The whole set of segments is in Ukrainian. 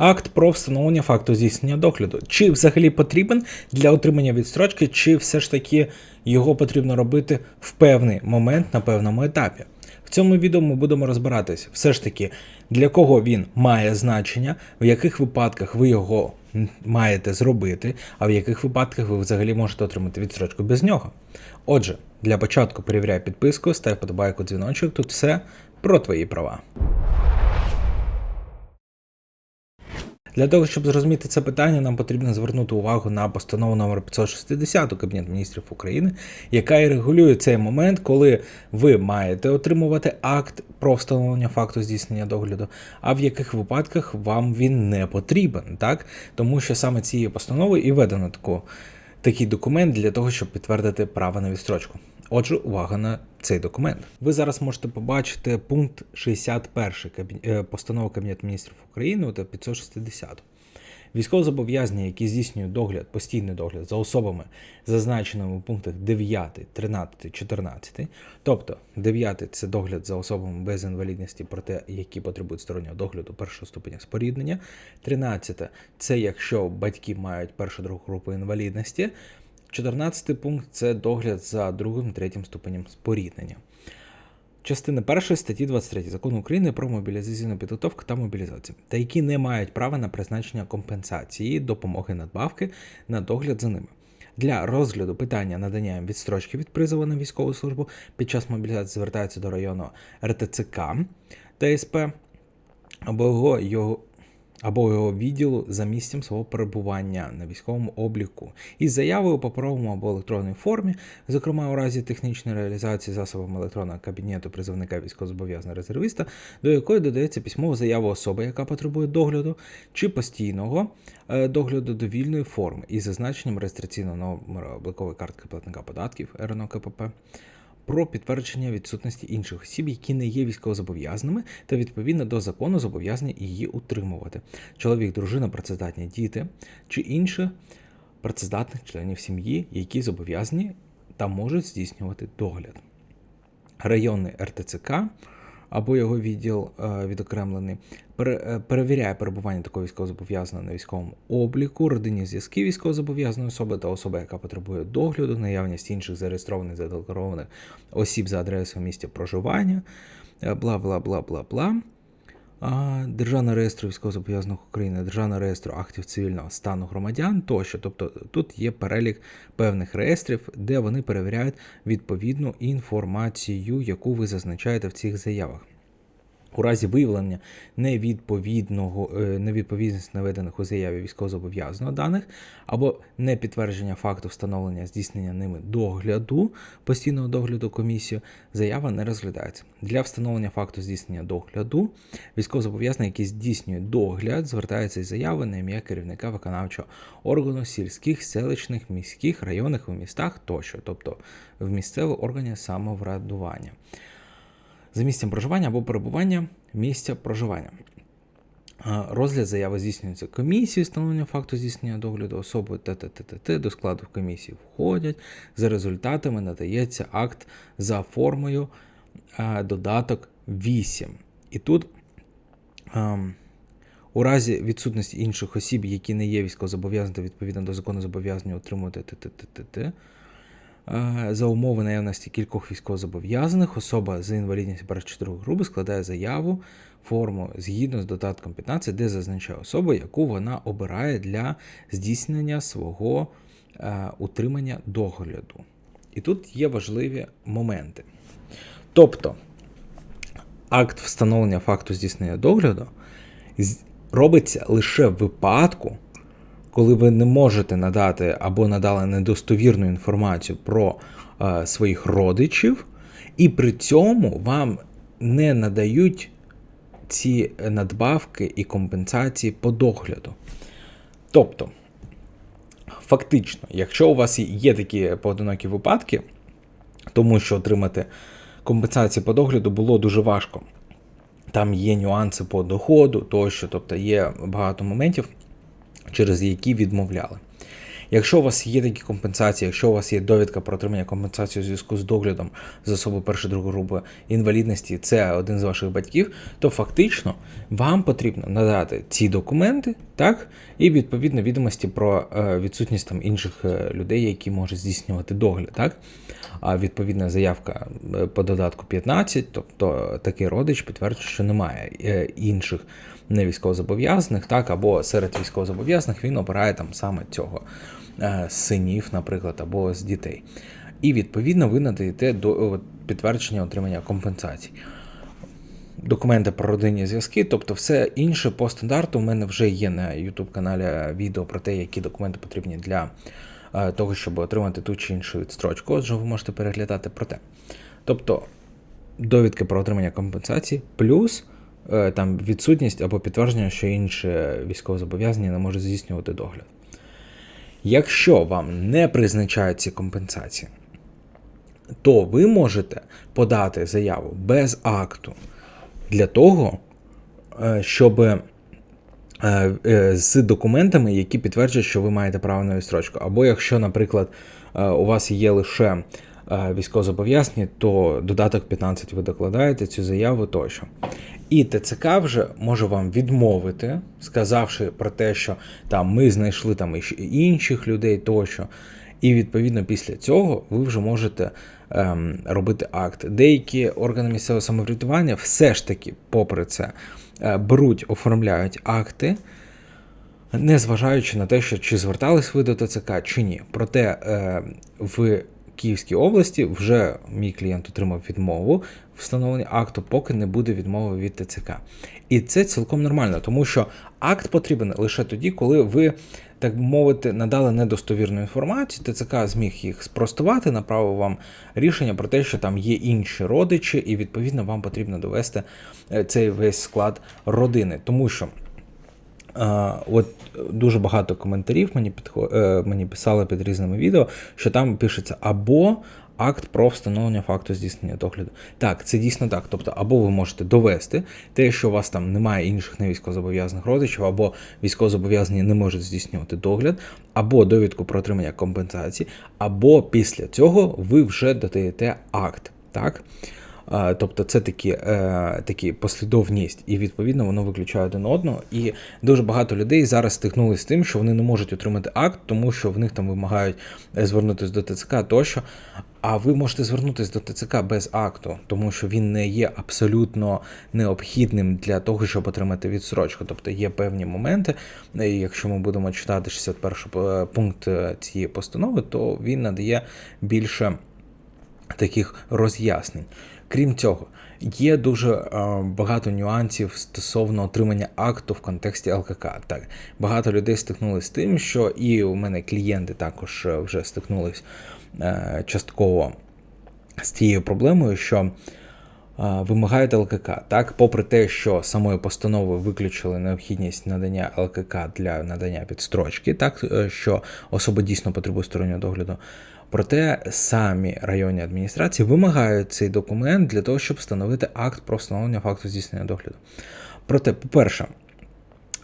акт про встановлення факту здійснення догляду. Чи взагалі потрібен для отримання відстрочки, чи все ж таки його потрібно робити в певний момент на певному етапі? В цьому відео ми будемо розбиратись, все ж таки, для кого він має значення, в яких випадках ви його маєте зробити, а в яких випадках ви взагалі можете отримати відстрочку без нього. Отже, для початку перевіряй підписку, став подобайку дзвіночок, тут все про твої права. Для того, щоб зрозуміти це питання, нам потрібно звернути увагу на постанову номер 560 Кабінету міністрів України, яка і регулює цей момент, коли ви маєте отримувати акт про встановлення факту здійснення догляду, а в яких випадках вам він не потрібен, так? Тому що саме цією постановою і введено таку, такий документ для того, щоб підтвердити право на відстрочку. Отже, увага на цей документ. Ви зараз можете побачити пункт 61 Кабі... е, постанови Кабінету міністрів України та 560. Військовозобов'язані, які здійснюють догляд, постійний догляд за особами, зазначеними у пунктах 9, 13, 14. Тобто 9 це догляд за особами без інвалідності, проте які потребують стороннього догляду першого ступеня споріднення. 13 це якщо батьки мають першу другу групу інвалідності. 14 пункт це догляд за другим третім ступенем споріднення. Частина 1 статті 23 закону України про мобілізаційну підготовку та мобілізацію, та які не мають права на призначення компенсації, допомоги надбавки на догляд за ними. Для розгляду питання надання відстрочки від призову на військову службу під час мобілізації звертаються до району РТЦК ТСП або його або його відділу за місцем свого перебування на військовому обліку. Із заявою у паперовому або електронній формі, зокрема у разі технічної реалізації засобами електронного кабінету призовника військовозобов'язаного резервіста, до якої додається письмова заява особи, яка потребує догляду, чи постійного е, догляду довільної форми із зазначенням реєстраційного номера облікової картки платника податків РНО КПП про підтвердження відсутності інших осіб, які не є військовозобов'язаними, та відповідно до закону зобов'язані її утримувати. Чоловік, дружина, працездатні діти чи інші працездатних членів сім'ї, які зобов'язані та можуть здійснювати догляд. Районний РТЦК або його відділ е, відокремлений е, перевіряє перебування такого військовозобов'язаного на військовому обліку, родинні зв'язки військовозобов'язаної особи та особи, яка потребує догляду, наявність інших зареєстрованих задекларованих осіб за адресою місця проживання, е, бла бла бла бла бла. А, реєстр військовозобов'язаних України, Державний реєстру актів цивільного стану громадян тощо. Тобто тут є перелік певних реєстрів, де вони перевіряють відповідну інформацію, яку ви зазначаєте в цих заявах. У разі виявлення невідповідного е, невідповідності наведених у заяві військовозобов'язаного даних або непідтвердження факту встановлення здійснення ними догляду постійного догляду комісію, заява не розглядається. Для встановлення факту здійснення догляду військовозобов'язаний, який здійснює догляд, звертається із заяви на ім'я керівника виконавчого органу сільських, селищних, міських, районних у містах тощо, тобто в місцевих органів самоврядування за місцем проживання або перебування місця проживання. Розгляд заяви здійснюється комісією встановлення факту здійснення догляду особи ТТТТ до складу комісії входять. За результатами надається акт за формою додаток 8. І тут у разі відсутності інших осіб, які не є військовозобов'язані відповідно до закону зобов'язані отримувати ТТТТ, за умови наявності кількох військовозобов'язаних особа з інвалідністю першої чотирьох групи складає заяву форму згідно з додатком 15, де зазначає особу, яку вона обирає для здійснення свого е, утримання догляду. І тут є важливі моменти. Тобто, акт встановлення факту здійснення догляду робиться лише в випадку, коли ви не можете надати або надали недостовірну інформацію про е, своїх родичів, і при цьому вам не надають ці надбавки і компенсації по догляду. Тобто, фактично, якщо у вас є такі поодинокі випадки, тому що отримати компенсації по догляду було дуже важко. Там є нюанси по доходу тощо, тобто є багато моментів, через які відмовляли. Якщо у вас є такі компенсації, якщо у вас є довідка про отримання компенсації у зв'язку з доглядом з особи першої другої групи інвалідності, це один з ваших батьків, то фактично вам потрібно надати ці документи, так, і відповідно відомості про е, відсутність там інших е, людей, які можуть здійснювати догляд, так. А відповідна заявка е, по додатку 15, тобто такий родич підтверджує, що немає інших не військовозобов'язаних, так, або серед військовозобов'язаних він обирає там саме цього е, з синів, наприклад, або з дітей. І відповідно ви надаєте до підтвердження отримання компенсацій. Документи про родинні зв'язки, тобто все інше по стандарту. У мене вже є на YouTube каналі відео про те, які документи потрібні для е, того, щоб отримати ту чи іншу відстрочку. Отже, ви можете переглядати про те. Тобто довідки про отримання компенсації, плюс е, там відсутність або підтвердження, що інші військовозобов'язані не можуть здійснювати догляд. Якщо вам не призначають ці компенсації, то ви можете подати заяву без акту для того, е, щоб е, е, з документами, які підтверджують, що ви маєте право на відстрочку. Або якщо, наприклад, е, у вас є лише е, військовозобов'язані, то додаток 15 ви докладаєте цю заяву тощо. І ТЦК вже може вам відмовити, сказавши про те, що там ми знайшли там інших людей тощо. І відповідно після цього ви вже можете ем, робити акт. Деякі органи місцевого самоврядування все ж таки, попри це, е, беруть, оформляють акти, не зважаючи на те, що чи звертались ви до ТЦК, чи ні. Проте е, в Київській області вже мій клієнт отримав відмову встановлення акту, поки не буде відмови від ТЦК. І це цілком нормально, тому що акт потрібен лише тоді, коли ви, так би мовити, надали недостовірну інформацію. ТЦК зміг їх спростувати, направив вам рішення про те, що там є інші родичі, і відповідно вам потрібно довести е, цей весь склад родини, тому що. От дуже багато коментарів мені підхо... е, мені писали під різними відео, що там пишеться або акт про встановлення факту здійснення догляду. Так, це дійсно так. Тобто, або ви можете довести те, що у вас там немає інших невійськовозобов'язаних родичів, або військовозобов'язані не можуть здійснювати догляд, або довідку про отримання компенсації, або після цього ви вже додаєте акт. Так? Тобто це такі е, такі послідовність, і відповідно воно виключає один одного. І дуже багато людей зараз стикнулися з тим, що вони не можуть отримати акт, тому що в них там вимагають е, звернутися до ТЦК тощо. А ви можете звернутися до ТЦК без акту, тому що він не є абсолютно необхідним для того, щоб отримати відсрочку. Тобто є певні моменти, і якщо ми будемо читати 61 пункт е, цієї постанови, то він надає більше таких роз'яснень. Крім цього, є дуже е, багато нюансів стосовно отримання акту в контексті ЛКК. Так, багато людей стикнулися з тим, що і у мене клієнти також е, вже стикнулись е, частково з тією проблемою, що е, вимагають ЛКК. Так, попри те, що самою постановою виключили необхідність надання ЛКК для надання підстрочки, так е, що особа дійсно потребує стороннього догляду. Проте самі районні адміністрації вимагають цей документ для того, щоб встановити акт про встановлення факту здійснення догляду. Проте, по-перше,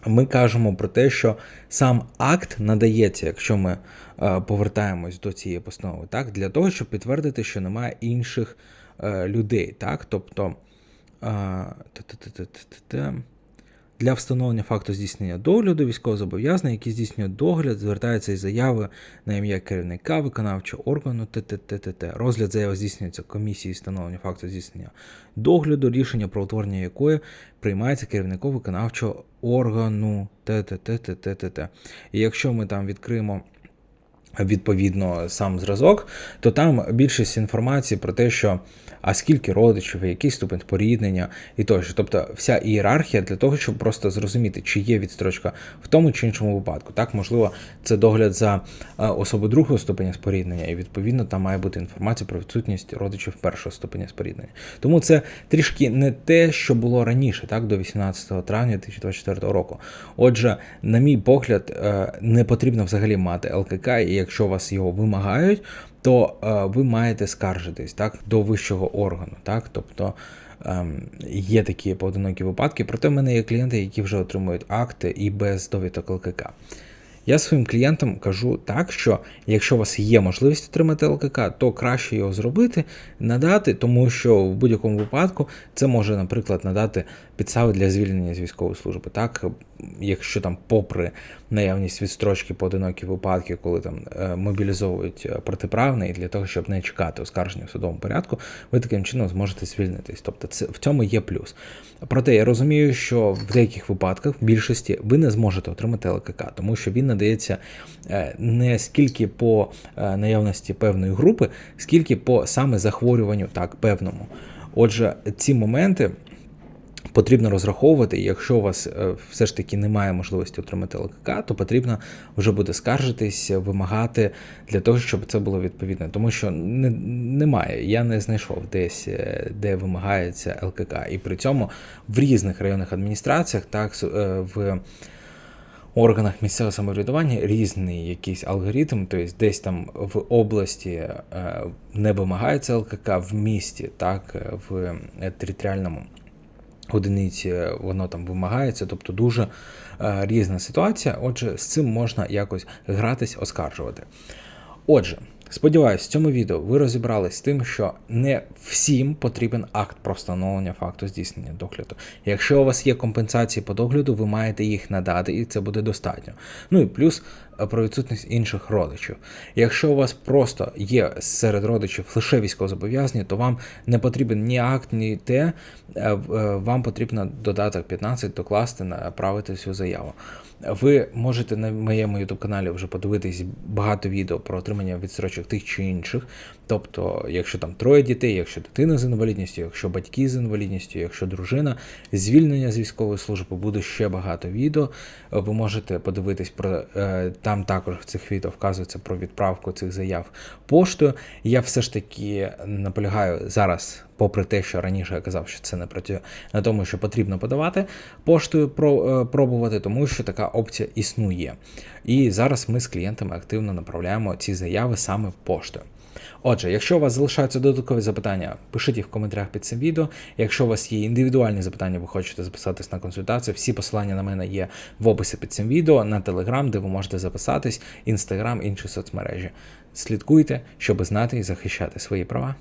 ми кажемо про те, що сам акт надається, якщо ми е, повертаємось до цієї постанови, так, для того, щоб підтвердити, що немає інших е, людей. Так, тобто е, та-та-та-та-та-та. Для встановлення факту здійснення догляду військовозобов'язаний, який здійснює догляд, звертається із заяви на ім'я керівника виконавчого органу ТТТТТ. Розгляд заяви здійснюється комісією встановлення факту здійснення догляду, рішення про утворення якої приймається керівником виконавчого органу ТТТТТТ. І якщо ми там відкриємо. Відповідно, сам зразок, то там більшість інформації про те, що а скільки родичів, який ступень споріднення і тощо. Тобто вся ієрархія для того, щоб просто зрозуміти, чи є відстрочка в тому чи іншому випадку. Так, можливо, це догляд за особу другого ступеня споріднення, і відповідно там має бути інформація про відсутність родичів першого ступеня споріднення. Тому це трішки не те, що було раніше, так, до 18 травня 2024 року. Отже, на мій погляд, е, не потрібно взагалі мати ЛКК, і якщо вас його вимагають, то е, ви маєте скаржитись так, до вищого органу. Так? Тобто ем, є такі поодинокі випадки, проте в мене є клієнти, які вже отримують акти і без довідок ЛКК. Я своїм клієнтам кажу так, що якщо у вас є можливість отримати ЛКК, то краще його зробити, надати, тому що в будь-якому випадку це може, наприклад, надати підстави для звільнення з військової служби. Так, якщо там, попри наявність відстрочки поодинокі випадки, коли там е, мобілізовують е, протиправний, для того, щоб не чекати оскарження в судовому порядку, ви таким чином зможете звільнитись. Тобто, це в цьому є плюс. Проте я розумію, що в деяких випадках, в більшості, ви не зможете отримати ЛКК, тому що він надається е, не скільки по наявності певної групи, скільки по саме захворюванню, так, певному. Отже, ці моменти потрібно розраховувати. Якщо у вас е, все ж таки немає можливості отримати ЛКК, то потрібно вже буде скаржитись, вимагати для того, щоб це було відповідне. Тому що не, немає. Я не знайшов десь, е, де вимагається ЛКК. І при цьому в різних районних адміністраціях, так е, в органах місцевого самоврядування різний якийсь алгоритм, тобто десь там в області не вимагається ЛКК, в місті, так, в територіальному одиниці воно там вимагається, тобто дуже е, різна ситуація. Отже, з цим можна якось гратись, оскаржувати. Отже, сподіваюсь, в цьому відео ви розібрались з тим, що не всім потрібен акт про встановлення факту здійснення догляду. Якщо у вас є компенсації по догляду, ви маєте їх надати, і це буде достатньо. Ну і плюс е, про відсутність інших родичів. Якщо у вас просто є серед родичів лише військовозобов'язані, то вам не потрібен ні акт, ні те. е, е, Вам потрібно додаток 15 докласти, направити цю заяву. Ви можете на моєму youtube каналі вже подивитись багато відео про отримання відстрочок тих чи інших. Тобто, якщо там троє дітей, якщо дитина з інвалідністю, якщо батьки з інвалідністю, якщо дружина, звільнення з військової служби, буде ще багато відео. Ви можете подивитись про е, там також в цих відео вказується про відправку цих заяв поштою. Я все ж таки наполягаю зараз, попри те, що раніше я казав, що це не працює, на тому, що потрібно подавати поштою е, пробувати, тому що така опція існує. І зараз ми з клієнтами активно направляємо ці заяви саме поштою. Отже, якщо у вас залишаються додаткові запитання, пишіть їх в коментарях під цим відео. Якщо у вас є індивідуальні запитання, ви хочете записатись на консультацію, всі посилання на мене є в описі під цим відео, на Телеграм, де ви можете записатись, Інстаграм, інші соцмережі. Слідкуйте, щоб знати і захищати свої права.